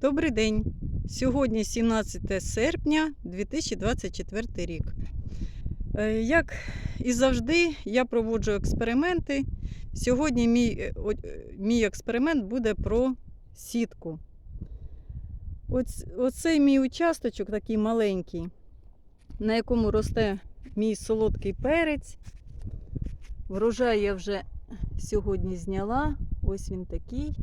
Добрий день! Сьогодні 17 серпня 2024 рік. Е, Як і завжди, я проводжу експерименти. Сьогодні мій, е, е, мій експеримент буде про сітку. Оць, оцей мій участочок такий маленький, на якому росте мій солодкий перець. Врожай я вже сьогодні зняла. Ось він такий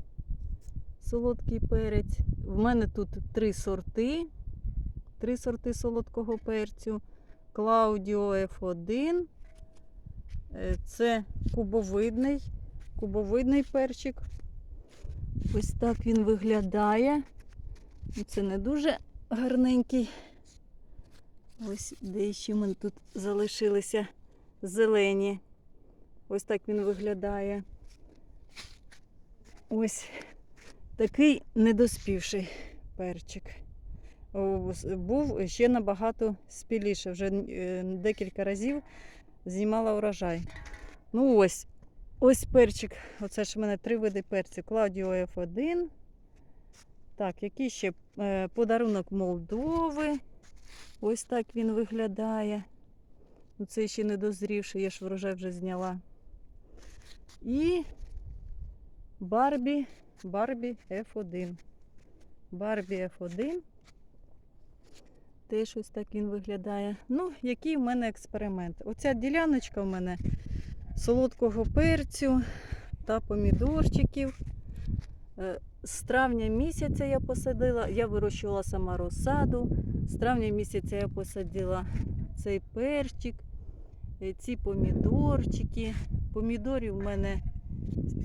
солодкий перець. В мене тут три сорти. Три сорти солодкого перцю. Клаудіо F1. Е, Це кубовидний, кубовидний перчик. Ось так він виглядає. Ну, Це не дуже гарненький. Ось дещо в мене тут залишилися зелені. Ось так він виглядає. Ось такий недоспівший перчик. Був ще набагато спіліше. Вже е, декілька разів знімала урожай. Ну ось, ось перчик. Оце ж в мене три види перцю. Клаудіо F1. Так, який ще Е, подарунок Молдови. Ось так він виглядає. Ну, Це ще не дозрівший, я ж врожай вже зняла. І Барбі, Барбі F1. Барбі F1. Теж ось так він виглядає. Ну, який в мене експеримент? Оця діляночка в мене солодкого перцю та помідорчиків. Е, З травня місяця я посадила, я вирощувала сама розсаду. З травня місяця я посадила цей перчик, е, ці помідорчики. Помідорів в мене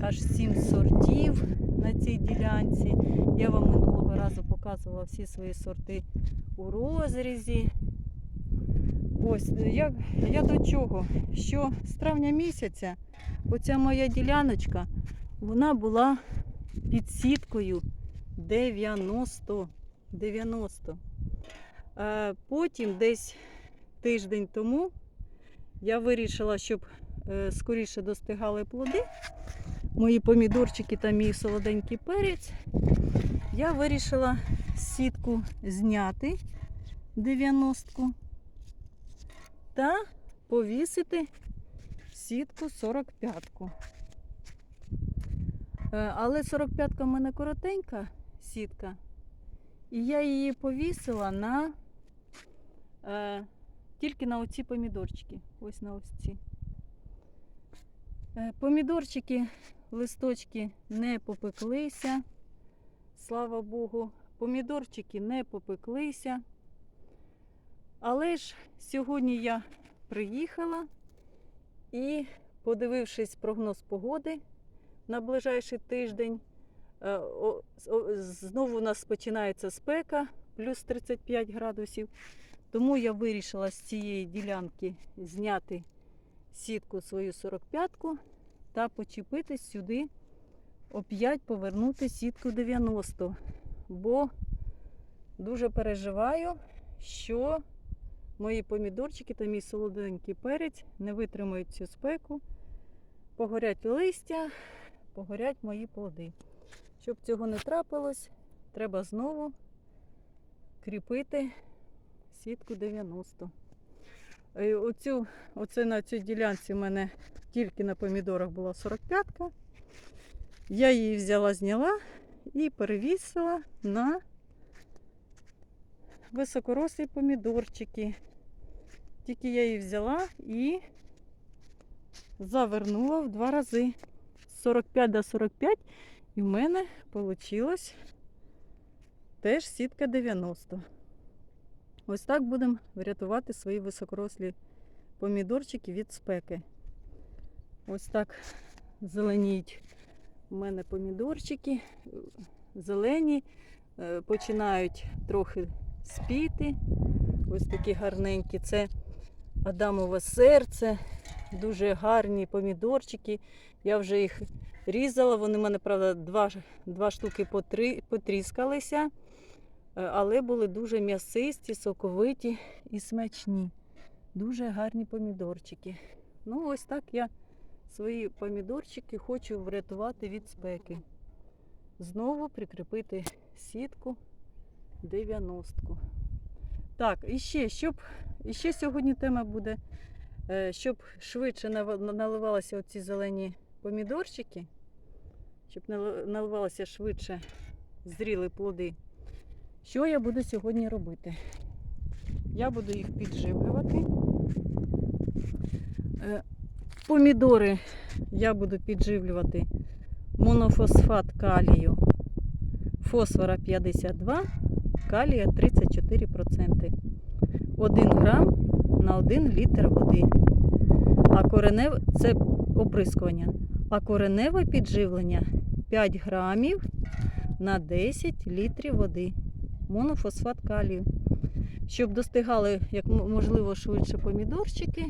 аж сім сортів на цій ділянці. Я вам минулого разу показувала всі свої сорти у розрізі. Ось я, я до чого? Що з травня місяця оця моя діляночка вона була під сіткою 90. 90. Е, Потім десь тиждень тому я вирішила, щоб е, скоріше достигали плоди, мої помідорчики та мій солоденький перець, я вирішила сітку зняти 90-ку та повісити сітку 45-ку. Е, Але 45-ка в мене коротенька сітка, і я її повісила на е, тільки на оці помідорчики. Ось на ось ці. Е, Помідорчики, листочки не попеклися. Слава Богу, помідорчики не попеклися. Але ж сьогодні я приїхала і, подивившись прогноз погоди на ближайший тиждень, е, знову у нас починається спека, плюс 35 градусів. Тому я вирішила з цієї ділянки зняти сітку свою 45-ку та почепити сюди, оп'ять повернути сітку 90. Бо дуже переживаю, що мої помідорчики та мій солоденький перець не витримають цю спеку, погорять листя, погорять мої плоди. Щоб цього не трапилось, треба знову кріпити сітку 90. Е, Оцю, оце на цій ділянці в мене тільки на помідорах була 45-ка. Я її взяла, зняла і перевісила на високорослі помідорчики. Тільки я її взяла і завернула в два рази. З 45 до 45 і в мене вийшло теж сітка 90. Ось так будемо врятувати свої високорослі помідорчики від спеки. Ось так зеленіють у мене помідорчики, зелені, е, починають трохи спіти. Ось такі гарненькі. Це Адамове серце, дуже гарні помідорчики. Я вже їх різала. Вони в мене, правда, два, два штуки потри, потріскалися, е, але були дуже м'ясисті, соковиті і смачні. Дуже гарні помідорчики. Ну, ось так я свої помідорчики хочу врятувати від спеки. знову прикріпити сітку 90. Так, і ще, щоб і ще сьогодні тема буде, е, щоб швидше наливалися оці зелені помідорчики, щоб наливалися швидше зріли плоди. Що я буду сьогодні робити? Я буду їх підживлювати. Помідори я буду підживлювати монофосфат калію, фосфора 52, калія 34%. 1 грам на 1 літр води. А кореневе це оприскування. А кореневе підживлення 5 грамів на 10 літрів води. Монофосфат калію. Щоб достигали як можливо швидше помідорчики,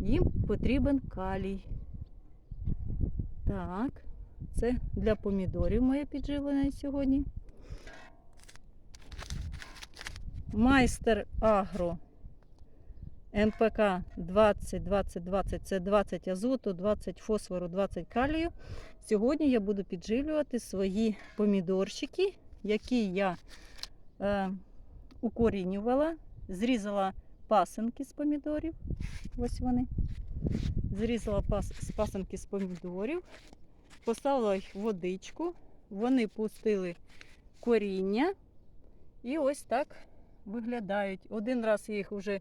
їм потрібен калій. Так, це для помідорів моє підживлення сьогодні. Майстер Агро НПК 20, 20, 20 це 20 азоту, 20 фосфору, 20 калію. Сьогодні я буду підживлювати свої помідорчики, які я е, укорінювала, зрізала пасинки з помідорів. Ось вони. Зрізала пас, з пасинки з помідорів, поставила їх водичку, вони пустили коріння і ось так виглядають. Один раз я їх вже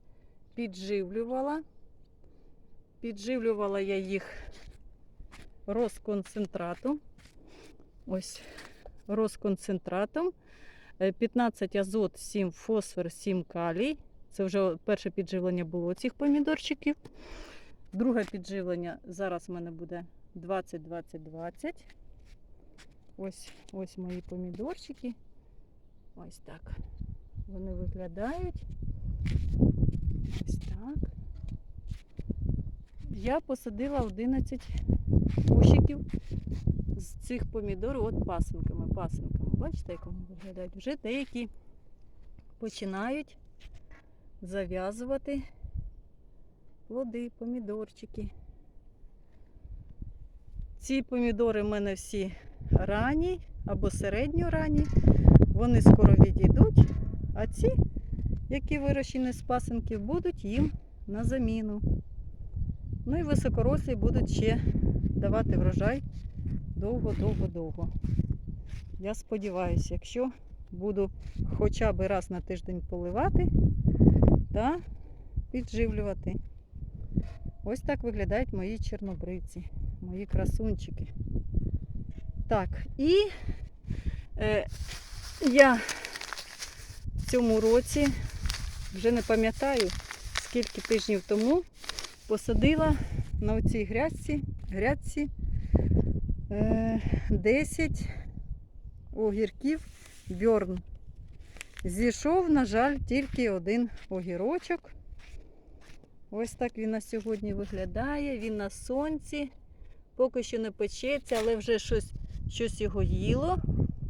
підживлювала. Підживлювала я їх розконцентратом. Ось розконцентратом. Е, 15 азот, 7 фосфор, 7 калій. Це вже перше підживлення було цих помідорчиків. Друге підживлення зараз в мене буде 20-20-20. Ось, ось мої помідорчики. Ось так. Вони виглядають. Ось так. Я посадила 11 кущиків з цих помідорів от пасинками. пасинками. Бачите, як вони виглядають? Вже деякі починають зав'язувати плоди, помідорчики. Ці помідори в мене всі ранні або середньоранні. Вони скоро відійдуть, а ці, які вирощені з пасинків, будуть їм на заміну. Ну і високорослі будуть ще давати врожай довго-довго-довго. Я сподіваюся, якщо буду хоча б раз на тиждень поливати та підживлювати. Ось так виглядають мої чорнобривці, мої красунчики. Так, і е, я в цьому році вже не пам'ятаю, скільки тижнів тому посадила на оцій грядці, грядці е, 10 огірків бьорн. Зійшов, на жаль, тільки один огірочок. Ось так він на сьогодні виглядає. Він на сонці. Поки що не печеться, але вже щось, щось його їло.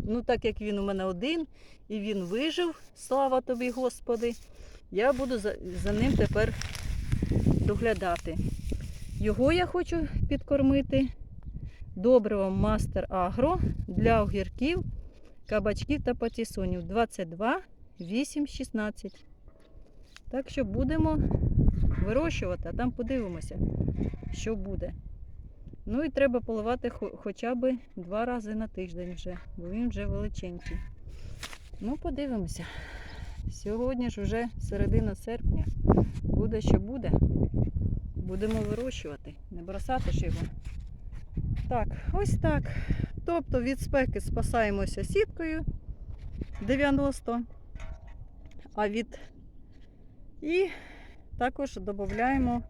Ну, так як він у мене один і він вижив, слава тобі, Господи, я буду за, за ним тепер доглядати. Його я хочу підкормити добривом Мастер Агро для огірків, кабачків та патісонів 22 8 16. Так що будемо вирощувати, а там подивимося, що буде. Ну і треба поливати хоча б два рази на тиждень вже, бо він вже величенький. Ну, подивимося. Сьогодні ж вже середина серпня. Буде, що буде. Будемо вирощувати, не бросати ж його. Так, ось так. Тобто від спеки спасаємося сіткою 90, а від і також додаємо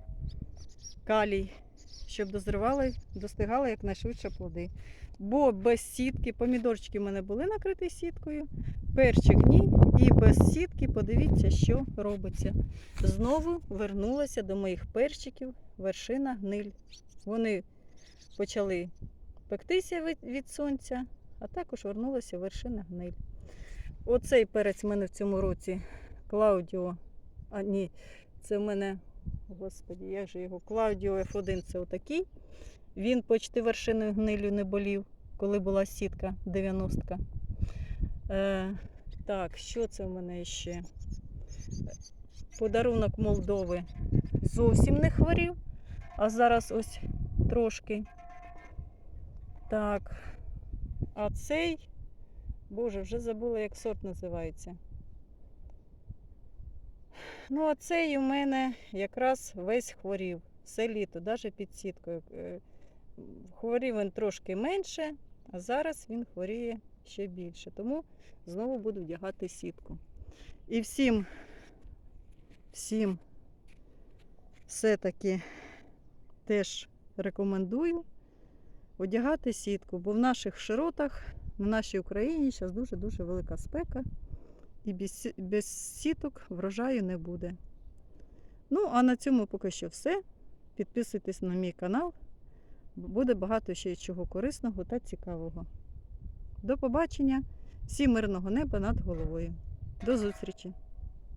калій, щоб дозрівали, достигали якнайшвидше плоди. Бо без сітки, помідорчики в мене були накриті сіткою, перчик ні, і без сітки подивіться, що робиться. Знову вернулася до моїх перчиків вершина гниль. Вони почали пектися від сонця, а також вернулася вершина гниль. Оцей перець в мене в цьому році Клаудіо. А ні, це в мене, господі, як же його? Клаудіо F1 це отакий. Він почти вершиною гнилю не болів. коли була сітка 90-ка. Е, так, що це в мене ще? Подарунок Молдови зовсім не хворів, а зараз ось трошки. Так. А цей, боже, вже забула, як сорт називається. Ну, а цей у мене якраз весь хворів. Все літо, навіть під сіткою. Е, Хворів він трошки менше, а зараз він хворіє ще більше. Тому знову буду вдягати сітку. І всім, всім все-таки теж рекомендую одягати сітку, бо в наших широтах, в нашій Україні зараз дуже-дуже велика спека, і без, сіток врожаю не буде. Ну, а на цьому поки що все. Підписуйтесь на мій канал, буде багато ще чого корисного та цікавого. До побачення! Всім мирного неба над головою. До зустрічі!